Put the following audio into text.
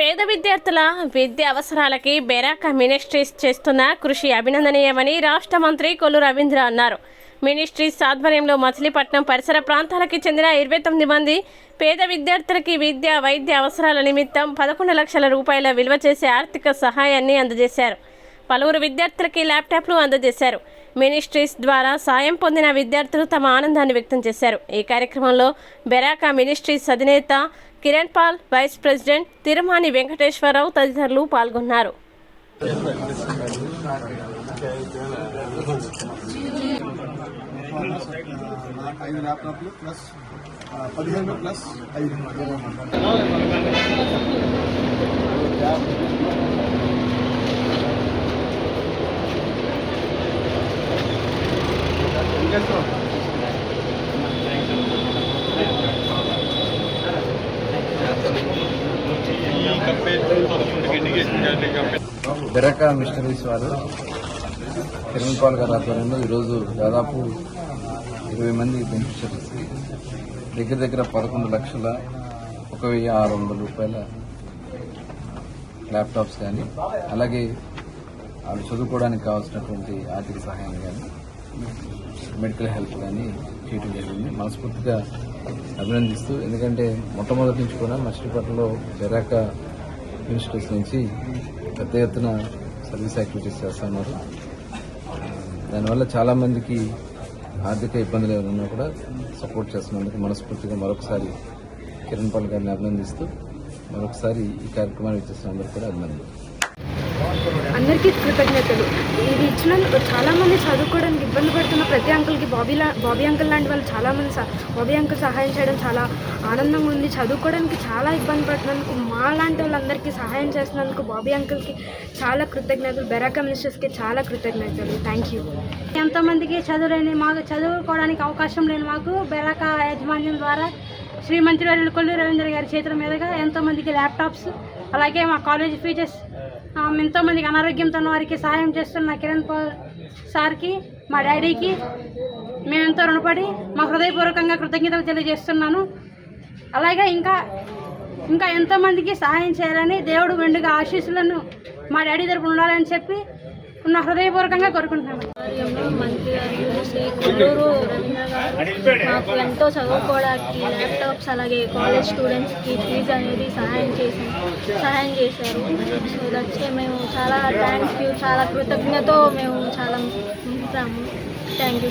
పేద విద్యార్థుల విద్య అవసరాలకి బెరాక మినిస్ట్రీస్ చేస్తున్న కృషి అభినందనీయమని రాష్ట్ర మంత్రి కొల్లు రవీంద్ర అన్నారు. మినిస్ట్రీస్ ఆధ్వర్యంలో మచిలీపట్నం పరిసర ప్రాంతాలకి చెందిన ఇరవై తొమ్మిది మంది పేద విద్యార్థులకి విద్య వైద్య అవసరాల నిమిత్తం పదకొండు లక్షల రూపాయల విలువ చేసే ఆర్థిక సహాయాన్ని అందజేశారు. పలువురు విద్యార్థులకి ల్యాప్టాప్లు అందజేశారు. మినిస్ట్రీస్ ద్వారా సాయం పొందిన విద్యార్థులు తమ ఆనందాన్ని వ్యక్తం చేశారు. ఈ కార్యక్రమంలో బెరాకా మినిస్ట్రీస్ అధినేత కిరణ్ పాల్ వైస్ ప్రెసిడెంట్ తిరుమాని వెంకటేశ్వరరావు తదితరులు పాల్గొన్నారు. ఐదు ల్యాప్టాప్లు ప్లస్ పదిహేను ప్లస్ ఐదు. బెరక మిషనరీస్ వారు కిరణ్ పాల్ గారి ఆధ్వర్యంలో ఈరోజు దాదాపు ఇరవై మంది బెనిఫిషరీస్ దగ్గర దగ్గర పదకొండు లక్షల ఒక వెయ్యి ఆరు వందల రూపాయల ల్యాప్టాప్స్ కానీ అలాగే వాళ్ళు చదువుకోవడానికి కావాల్సినటువంటి ఆర్థిక సహాయం కానీ మెడికల్ హెల్ప్ కానీ చేయటం జరిగింది. మనస్ఫూర్తిగా అభినందిస్తూ ఎందుకంటే మొట్టమొదటి నుంచి కూడా మచిలీపట్నంలో జరాక ఇన్స్టిట్యూట్స్ నుంచి పెద్ద ఎత్తున సర్వీస్ యాక్టివిటీస్ చేస్తున్నారు. దానివల్ల చాలామందికి ఆర్థిక ఇబ్బందులు ఏమైనా ఉన్నా కూడా సపోర్ట్ చేస్తున్నందుకు మనస్ఫూర్తిగా మరొకసారి కిరణ్ పాల్ గారిని అభినందిస్తూ మరొకసారి ఈ కార్యక్రమాన్ని ఇచ్చేసిన అందరూ కూడా అభినందిస్తాను అందరికీ కృతజ్ఞతలు. ఇది ఇచ్చిన చాలామంది చదువుకోవడానికి ఇబ్బంది పడుతున్న ప్రతి అంకుల్కి బాబీ లా బాబీ అంకుల్ లాంటి వాళ్ళు చాలామంది బాబీ అంకుల్ సహాయం చేయడం చాలా ఆనందంగా ఉంది. చదువుకోవడానికి చాలా ఇబ్బంది పడుతున్నందుకు మా లాంటి వాళ్ళందరికీ సహాయం చేసినందుకు బాబీ అంకుల్కి చాలా కృతజ్ఞతలు. బెరా మినిస్టర్స్కి చాలా కృతజ్ఞతలు. Thank you. ఎంతోమందికి చదువులేని మాకు చదువుకోవడానికి అవకాశం లేని మాకు బెరాక యాజమాన్యం ద్వారా శ్రీ మంత్రివర్యులు కొల్లు రవీంద్ర గారి చేతుల మీదుగా ఎంతోమందికి ల్యాప్టాప్స్ అలాగే మా కాలేజ్ ఫీచర్స్ ఎంతోమందికి అనారోగ్యంతో ఉన్న వారికి సహాయం చేస్తున్న కిరణ్ సార్కి మా డాడీకి. మేమెంతో రుణపడి మా హృదయపూర్వకంగా కృతజ్ఞతలు తెలియజేస్తున్నాను. అలాగే ఇంకా ఇంకా ఎంతోమందికి సహాయం చేయాలని దేవుడు వెండుగా ఆశీస్సులను మా డాడీ తరపున ఉండాలని చెప్పి నా హృదయపూర్వకంగా కోరుకుంటున్నాను మాకు ఎంతో చదువుకోవడానికి ల్యాప్టాప్స్ అలాగే కాలేజ్ స్టూడెంట్స్కి ఫీజు అనేది సహాయం చేసి సహాయం చేశారు. సో దట్స్ మేము చాలా థ్యాంక్స్ యూ చాలా కృతజ్ఞతో మేము చాలా ఉంటాము థ్యాంక్ యూ